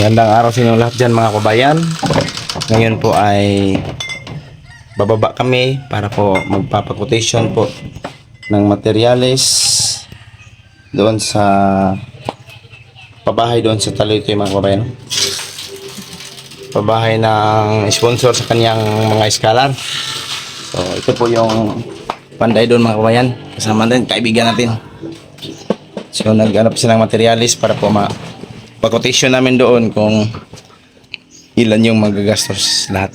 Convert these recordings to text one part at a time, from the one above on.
Magandang araw sa inyo lahat dyan mga kabayan. Ngayon po ay bababa kami para po magpapakotation po ng materyales doon sa pabahay doon sa Taloytoy mga kabayan. Pabahay ng sponsor sa kanyang mga eskalar. So ito po yung panday doon mga kabayan. Kasama din kaibigan natin. So nag-anap sila ng materialis para po ma pa-quotation namin doon kung ilan yung magagastos lahat.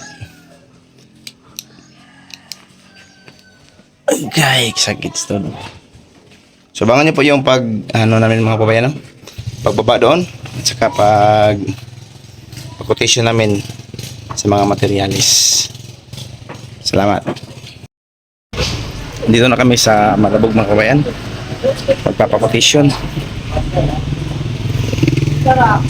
Ay, sakit to. So abangan niyo po yung pag ano namin mga kabayan, no? pagbaba doon at saka pag pag-quotation namin sa mga materialis. Salamat. Dito na kami sa Malabog mga kabayan. Pagpapakotation.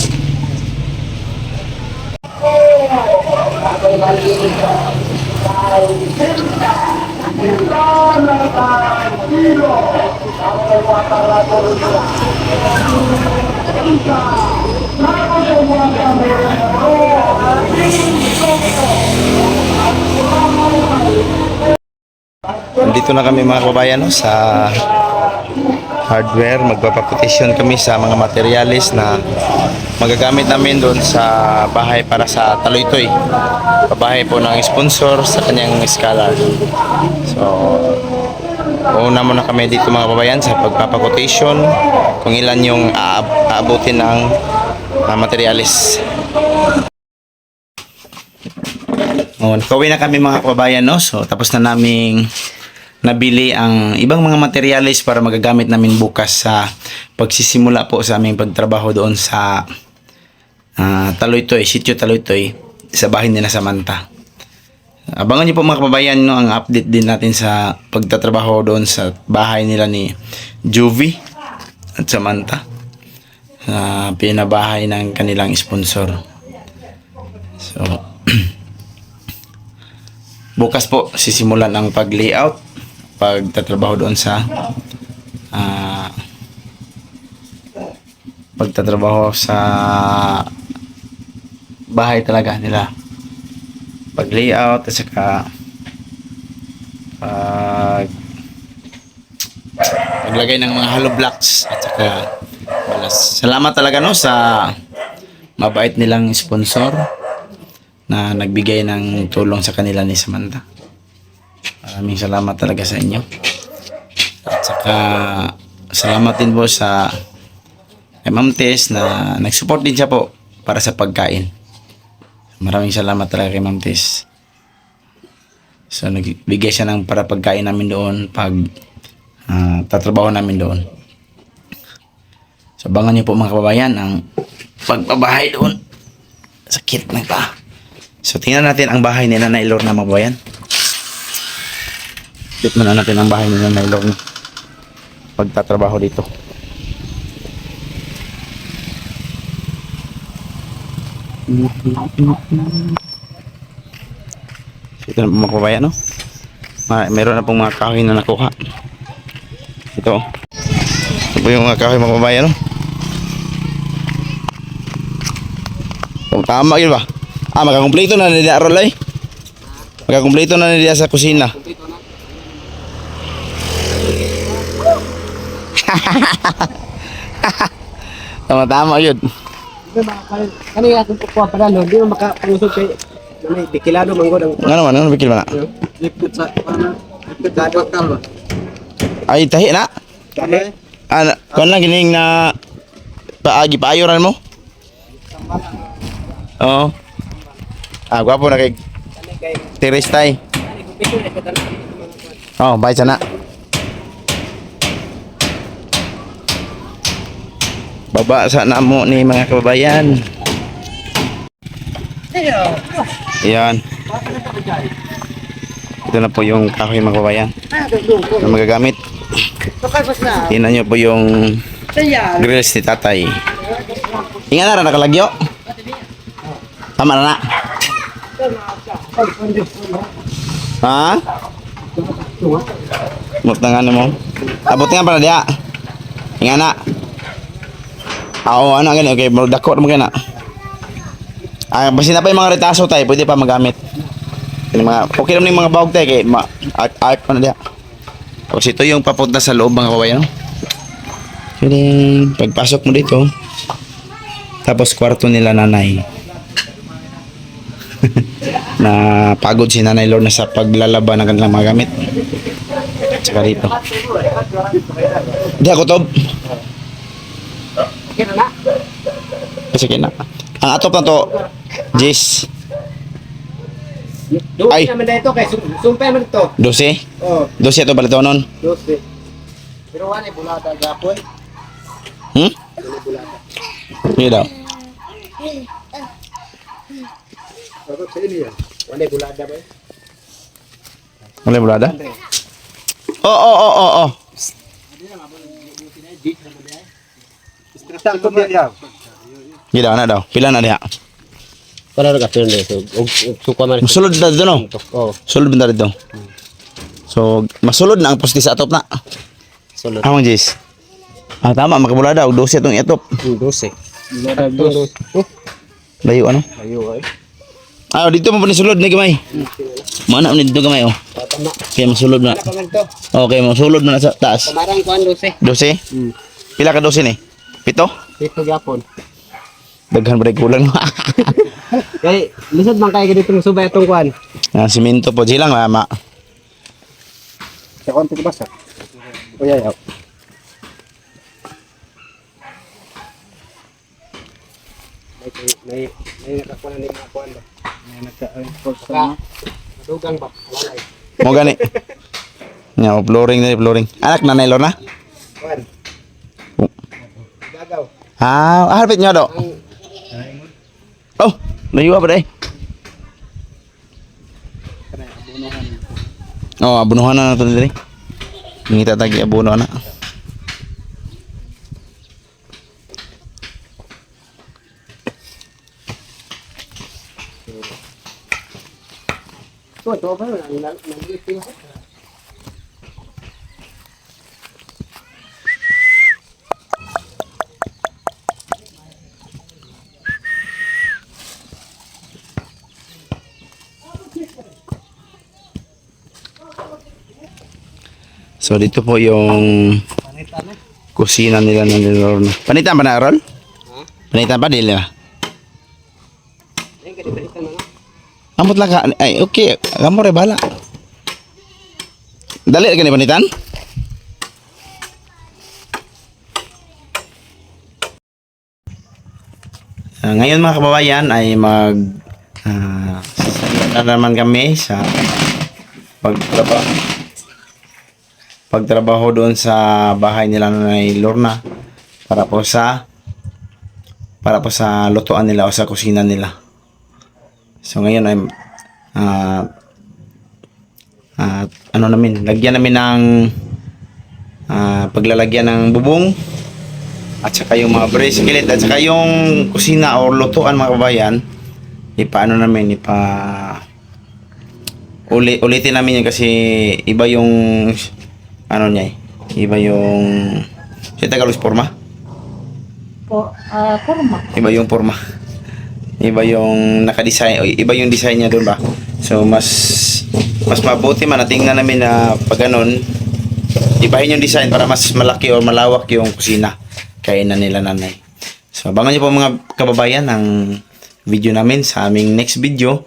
Nandito na kami mga kabayan sa hardware. Magpapapetisyon kami sa mga materialis na magagamit namin doon sa bahay para sa Taloytoy. Pabahay po ng sponsor sa kanyang scholar. So, una muna kami dito mga kabayan sa pagpapakotation kung ilan yung aab- aabutin ng ah, materialis. Oh, nakauwi na kami mga kababayan, no? So, tapos na naming nabili ang ibang mga materialis para magagamit namin bukas sa pagsisimula po sa aming pagtrabaho doon sa ah, Taloytoy, sitio Taloytoy, sa bahay ni na Samantha. Abangan niyo po mga kababayan, no, ang update din natin sa pagtatrabaho doon sa bahay nila ni Juvie at Samantha sa pinabahay ng kanilang sponsor. So, bukas po sisimulan ang pag-layout, pagtatrabaho doon sa ah, pagtatrabaho sa bahay talaga nila. Pag-layout at saka pag paglagay ng mga hollow blocks at saka balas. Salamat talaga no sa mabait nilang sponsor na nagbigay ng tulong sa kanila ni Samantha. Maraming salamat talaga sa inyo. At saka salamat din po sa Ma'am Tess na nag-support din siya po para sa pagkain. Maraming salamat talaga kay Ma'am Tess. So nagbigay siya ng para pagkain namin doon pag ah, tatrabaho namin doon. So abangan niyo po mga kababayan ang pagbabahay doon. Sakit na pa. So tingnan natin ang bahay ni Nanay Lorna mga kababayan. Tignan na natin ang bahay ni Nanay Lorna. Pagtatrabaho dito. Ito na po mga kababayan, no? Meron na pong mga kahoy na nakuha. Ito. Ito po yung mga kahoy mga no? Kung tama yun ba? Ah, magkakumpleto na nila Arol ay. Magkakumpleto na nila sa kusina. Tama-tama yun. Kani nga kung kukuha pa lalo, di mo makapanusog kay may dikilado manggod ang Nga naman, ano bikil ba na? lipot sa ano, lipot sa bakal ba. Ay, tahi na. Kani Ano, kung lang gining na paagi paayoran mo? Oo. Ah, gwapo na kay kay Tiris tay. kani kung pito na kita Oh, bye sana. Baba sa namo ni mga kababayan. Yan. Ito na po yung kahoy mga kababayan na magagamit. Tingnan nyo po yung grills ni tatay. Tingnan na, nakalagyo. Tama na na. Ha? Mut na nga mo. Abot nga pala diya. Inga na. Oo, ano gani. Okay, dako mo gana. Ah, basta na pa yung mga retaso tayo, pwede pa magamit. Yung mga, okay naman yung mga bawag tayo, kay ma, art, art pa na diya. Tapos ito yung papunta sa loob mga no? Yun pagpasok mo dito, tapos kwarto nila nanay. na pagod si nanay Lorna sa paglalaba ng kanilang mga gamit. Tsaka dito. Di ako to. Okay na na. Kasi kina. Ang atop na to, Jis, Doon Ay. naman dito kay sum- sumpay man ito. 12. Oh, 12 ito balik nun. dos eh. Pero wala bulada gapon. Hmm? Wala bulada. Hindi daw. Bakit sa inyo yan? Wala bulada ba? eh? Wala bulada? Oo, oo, oo, oo, oo. Stressang ko ba yan? Hindi daw, na daw. Pila na diha. Wala na kasi yun so og suka man. Masulod na dito, no? Oh, Sulod na dito. So, masulod na ang posti sa atop na. sulod. Amang Jis. Ah, tama, makabulada. Og 12 itong itop. Dos eh. Bulada dos. Oh, Layo ano? ayo ay. Ah, dito mo pa ni sulod ni gamay. Mana ni dito gamay oh. Tama. Kaya masulod na. Okay, masulod na sa taas. Kamarang kuan dos eh. 12. Hmm. Pila ka 12 ni? Pito? Dito gapon. Daghan ba kulang? Kay lisod man kay dito subay atong kuan. ah, simento po silang lama. Sa konti ko basta. Kuya yaw. May may may nakakuha na ni mga kuan ba? May naka-enforce na. Dugang ba? Walay. Mo gani. Nya, flooring na flooring. Anak na nailor na? Kuan. Oh. Gagaw. Ah, ah, harapit nyo do. Ang Oh, layuwa pa day. kanay abunuhan. Oh, abunuhan na nato diri. Ngita tagi abuno na. So, ito ba nang nang nang So dito po yung kusina nila ng Lorna. Panitan pa na Rol? Ha? Panitan pa panitan na. Amot lang ka. Ay, okay. Kamo re bala. Dali ka ni panitan? Ah, ngayon mga kababayan ay mag sasalita na naman kami sa pagtrabaho pagtrabaho doon sa bahay nila ni Lorna para po sa para po sa lutuan nila o sa kusina nila. So ngayon ay ah ah, ano namin, lagyan namin ng ah, paglalagyan ng bubong at saka yung mga brisket at saka yung kusina o lutuan mga kabayan ipaano namin ipa uli, ulitin namin yun kasi iba yung ano niya eh, iba yung si Tagalog forma? Po, ah, forma. iba yung forma. Iba yung naka-design o iba yung design niya doon ba? So mas mas mabuti man na tingnan namin na pag ganun ibahin yung design para mas malaki o malawak yung kusina. Kainan nila nanay. So abangan niyo po mga kababayan ang video namin sa aming next video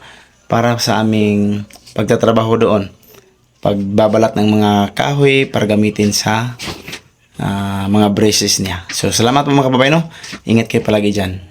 para sa aming pagtatrabaho doon pagbabalat ng mga kahoy para gamitin sa ah, mga braces niya so salamat po mga kababayan no? ingat kayo palagi dyan